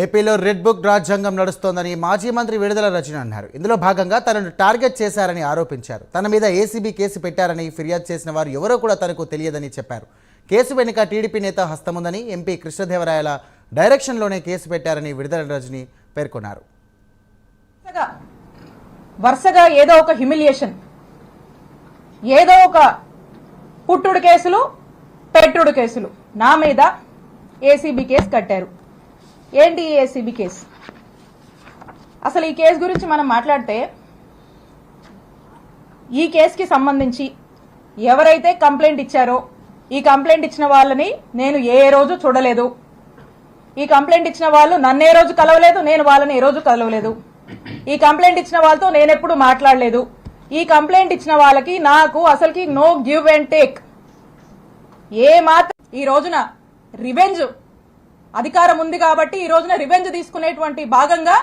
ఏపీలో red book రాజ్యాంగం నడుస్తోందని మాజీ మంత్రి విడుదల రచన అన్నారు. ఇందులో భాగంగా తనను టార్గెట్ చేశారని ఆరోపించారు. తన మీద ఏసీబీ కేసు పెట్టారని ఫిర్యాదు చేసిన వారు ఎవరో కూడా తనకు తెలియదని చెప్పారు. కేసు వెనుక టీడీపీ నేత హస్తముందని ఎంపీ కృష్ణదేవరాయల డైరెక్షన్లోనే కేసు పెట్టారని విడుదల రజని పేర్కొన్నారు. వరుసగా ఏదో ఒక హ్యూమిలియేషన్ ఏదో ఒక పుట్టుడు కేసులు పెట్టుడు కేసులు నా మీద ఏసీబీ కేసు కట్టారు. ఏంటి ఏసీబీ కేసు అసలు ఈ కేసు గురించి మనం మాట్లాడితే ఈ కేసుకి సంబంధించి ఎవరైతే కంప్లైంట్ ఇచ్చారో ఈ కంప్లైంట్ ఇచ్చిన వాళ్ళని నేను ఏ రోజు చూడలేదు. ఈ కంప్లైంట్ ఇచ్చిన వాళ్ళు నన్ను ఏ రోజు కలవలేదు నేను వాళ్ళని ఏ రోజు కలవలేదు. ఈ కంప్లైంట్ ఇచ్చిన వాళ్ళతో నేనెప్పుడు మాట్లాడలేదు. ఈ కంప్లైంట్ ఇచ్చిన వాళ్ళకి నాకు అసలుకి నో గివ్ అండ్ టేక్ ఏ మాత్రం ఈ రోజున రివెంజ్ అధికారం ఉంది కాబట్టి ఈ రోజున రివెంజ్ తీసుకునేటువంటి భాగంగా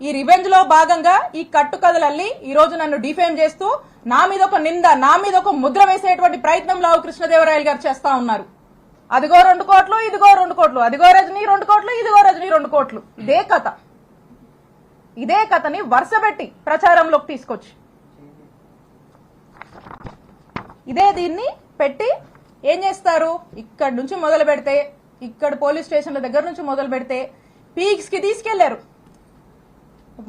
ఈ రివెంజ్లో భాగంగా ఈ కట్టుకథలల్లి ఈ రోజు నన్ను డిఫేమ్ చేస్తూ నా మీద ఒక నింద నా మీద ఒక ముద్ర వేసేటువంటి ప్రయత్నం లావు కృష్ణదేవరాయలు గారు చేస్తా ఉన్నారు. అదిగో రెండు కోట్లు ఇదిగో రెండు కోట్లు అదిగో రజనీ రెండు కోట్లు ఇదిగో రజనీ రెండు కోట్లు. ఇదే కథ. ఇదే కథని వరుస పెట్టి ప్రచారంలోకి తీసుకొచ్చి. ఇదే దీన్ని పెట్టి ఏం చేస్తారు? ఇక్కడి నుంచి మొదలు పెడితే ఇక్కడ పోలీస్ స్టేషన్ల దగ్గర నుంచి మొదలు పెడితే పీక్స్కి తీసుకెళ్ళారు.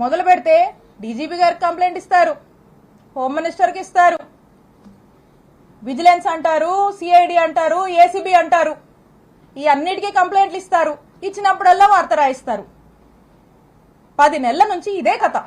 మొదలు పెడితే డీజీపీ గారికి కంప్లైంట్ ఇస్తారు. హోమ్ మినిస్టర్కి ఇస్తారు. విజిలెన్స్ అంటారు సిఐడి అంటారు ఏసీబీ అంటారు. ఈ అన్నిటికీ కంప్లైంట్లు ఇస్తారు. ఇచ్చినప్పుడల్లా వార్త రాయిస్తారు. పది నెలల నుంచి ఇదే కథ.